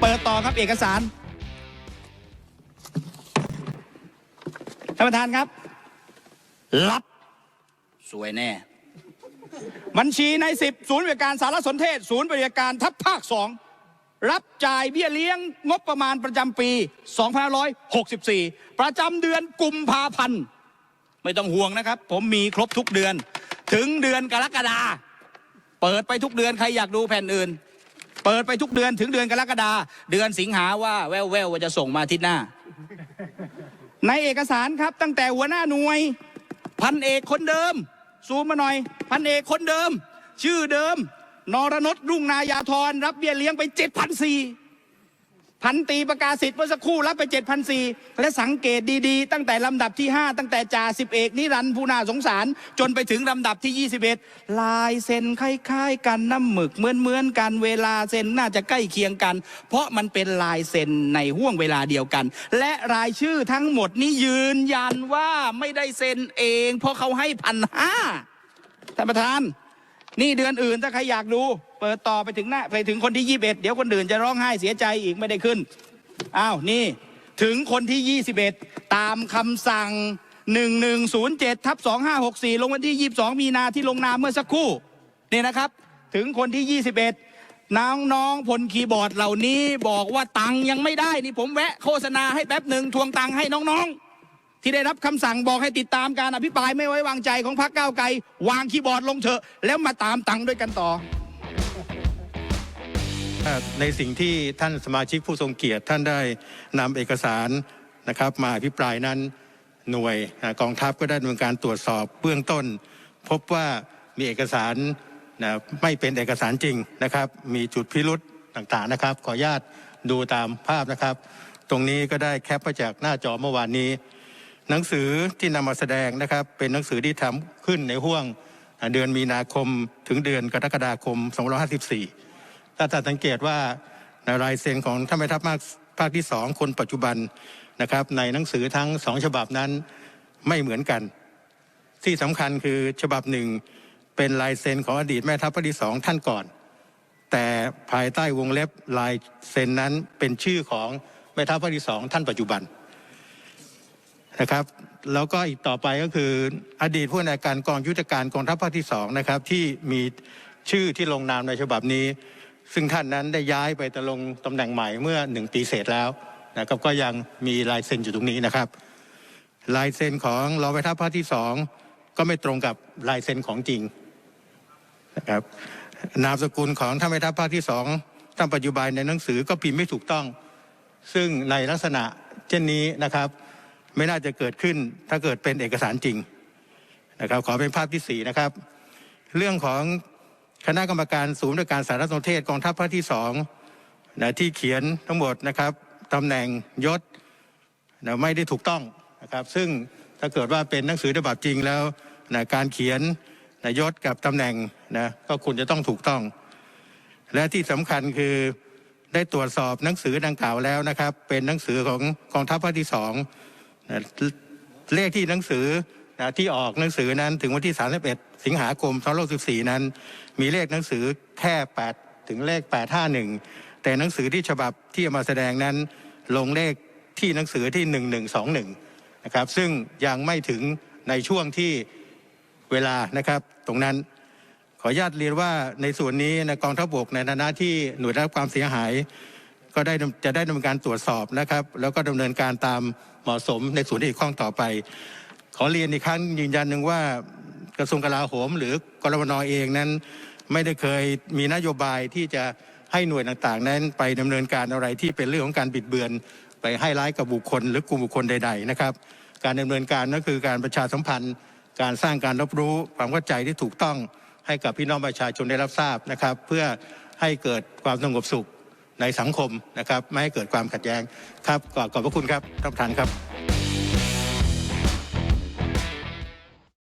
เปิดต่อครับเอกสารท่านประธานครับ รับ สวยแน่ บัญชีในสิบศูนย์บริการสารสนเทศ ศูนย์บริการทัพภาคสองรับจ่ายเบี้ยเลี้ยงงบประมาณประจำปี 2564 ประจำเดือนกุมภาพันธ์ไม่ต้องห่วงนะครับ ผมมีครบทุกเดือน ถึงเดือนกรกฎาเปิดไปทุกเดือนใครอยากดูแผ่นอื่น เปิดไปทุกเดือนถึงเดือนกรกฎาเดือนสิงหาว่าแววแววว่าจะส่งมาทิศหน้า ในเอกสารครับตั้งแต่หัวหน้าหน่วย พันเอกคนเดิม ซูมมาหน่อย พันเอกคนเดิม ชื่อเดิม นรนดรุ่งนายาธรรับเบี้ยเลี้ยงไปเจ็ดพันสี่ พันตีประกาศสิทธิ์เมื่อสักครู่รับไปเจ็ดพันสี่และสังเกตดีๆ ตั้งแต่ลำดับที่ห้าตั้งแต่จ่าสิบเอกนิรันดร์ผู้น่าสงสาร จนไปถึงลำดับที่ยี่สิบเอ็ดลายเซ็นคล้ายๆ กันน้ำหมึกเหมือนๆกันเวลาเซ็นน่าจะใกล้เคียงกัน เพราะมันเป็นลายเซ็นในห่วงเวลาเดียวกัน และรายชื่อทั้งหมดนี้ยืนยันว่าไม่ได้เซ็นเอง เพราะเขาให้พันห้าท่านประธาน นี่เดือนอื่นถ้าใครอยากดู เปิดต่อไปถึงหน้าไปถึงคนที่ยี่บเอ็ดเดี๋ยวคนอื่นจะร้องไห้เสียใจอีกไม่ได้ขึ้นอ้าวนี่ถึงคนที่ยี่สิบเอ็ดตามคำสั่งหนึ่งหนึ่งศูนย์เจ็ดทับสองห้าหกสี่ลงวันที่ยี่สองมีนาที่ลงนามเมื่อสักครู่นี่นะครับ ถึงคนที่ยี่สิบเอ็ดน้องน้องพลคีย์บอร์ดเหล่านี้บอกว่าตังค์ยังไม่ได้นี่ผมแวะโฆษณาให้แป๊บหนึ่งทวงตังค์ให้น้องๆ ที่ได้รับคำสั่งบอกให้ติดตามการอภิปรายไม่ไว้วางใจของพรรคก้าวไกลวางคีย์บอร์ดลงเถอะแล้วมาตามตังค์ด้วยกันต่อ ในสิ่งที่ท่านสมาชิกผู้ทรงเกียรติ ท่านได้นำเอกสารนะครับ มาอภิปรายนั้นหน่วยกองทัพก็ได้ดำเนินการตรวจสอบเบื้องต้น พบว่ามีเอกสารนะไม่เป็นเอกสารจริงนะครับ มีจุดพิรุษต่างๆนะครับ ขออนุญาตดูตามภาพนะครับ ตรงนี้ก็ได้แคปมาจากหน้าจอเมื่อวานนี้ หนังสือที่นำมาแสดงนะครับ เป็นหนังสือที่ทำขึ้นในห่วง เดือนมีนาคมถึงเดือนกรกฎาคม 2554 ถ้าท่านสังเกตว่าในลายเซ็นของท่านแม่ทัพภาคภาคที่สองคนปัจจุบันนะครับในหนังสือทั้งสองฉบับนั้นไม่เหมือนกัน ที่สำคัญคือฉบับหนึ่งเป็นลายเซ็นของอดีตแม่ทัพภาคที่สองท่านก่อน แต่ภายใต้วงเล็บลายเซ็นนั้นเป็นชื่อของแม่ทัพภาคที่สองท่านปัจจุบันนะครับ แล้วก็อีกต่อไปก็คืออดีตผู้ในวยการกองยุทธการกองทัพภาคที่สองนะครับที่มีชื่อที่ลงนามในฉบับนี้ ซึ่งท่านนั้นได้ย้ายไปตำลงตำแหน่งใหม่เมื่อหนึ่งปีเศษแล้วนะครับก็ยังมีลายเซ็นอยู่ตรงนี้นะครับ ลายเซ็นของรองแม่ทัพภาคที่สองก็ไม่ตรงกับลายเซ็นของจริงนะครับนามสกุลของท่านแม่ทัพภาคที่สองท่านปัจจุบันในหนังสือก็พิมพ์ไม่ถูกต้อง ซึ่งในลักษณะเช่นนี้นะครับ ไม่น่าจะเกิดขึ้นถ้าเกิดเป็นเอกสารจริงนะครับ ขอเป็นภาพที่สี่นะครับ เรื่องของคณะกรรมการศูนย์บริการสารสนเทศกองทัพภาคที่สองนะที่เขียนทั้งหมดนะครับตำแหน่งยศนะไม่ได้ถูกต้องนะครับ ซึ่งถ้าเกิดว่าเป็นหนังสือฉบับจริงแล้วนะการเขียนนะยศกับตำแหน่งนะก็ควรจะต้องถูกต้อง และที่สำคัญคือได้ตรวจสอบหนังสือดังกล่าวแล้วนะครับ เป็นหนังสือของกองทัพภาคที่สอง เลขที่หนังสือนะที่ออกหนังสือนั้นถึงวันที่31สิงหาคม2564นั้น มีเลขหนังสือแค่8ถึงเลข851แต่หนังสือที่ฉบับที่มาแสดงนั้น ลงเลขที่หนังสือที่ 1121นะครับซึ่งยังไม่ถึงในช่วงที่เวลานะครับ ตรงนั้นขออนุญาตเรียนว่าในส่วนนี้นะกองทัพบกในฐานะที่หน่วยได้รับความเสียหาย ก็ได้จะได้ดำเนินการตรวจสอบนะครับ แล้วก็ดำเนินการตามเหมาะสมในส่วนที่เกี่ยวข้องต่อไป ขอเรียนอีกครั้งยืนยันหนึ่งว่ากระทรวงกลาโหม หรือกรมนเองนั้น ไม่ได้เคยมีนโยบายที่จะให้หน่วยต่างๆ นั้นไปดำเนินการอะไรที่เป็นเรื่องของการบิดเบือน ไปให้ร้ายกับบุคคล หรือกลุ่มบุคคลใด ๆ นะครับ การดำเนินการนั่นคือการประชาสัมพันธ์ การสร้างการรับรู้ความเข้าใจที่ถูกต้องให้กับพี่น้องประชาชนได้รับทราบนะครับ เพื่อให้เกิดความสงบสุข ในสังคมนะครับ ไม่ให้เกิดความขัดแย้งครับขอบขอบพระคุณครับท่านประธานครับ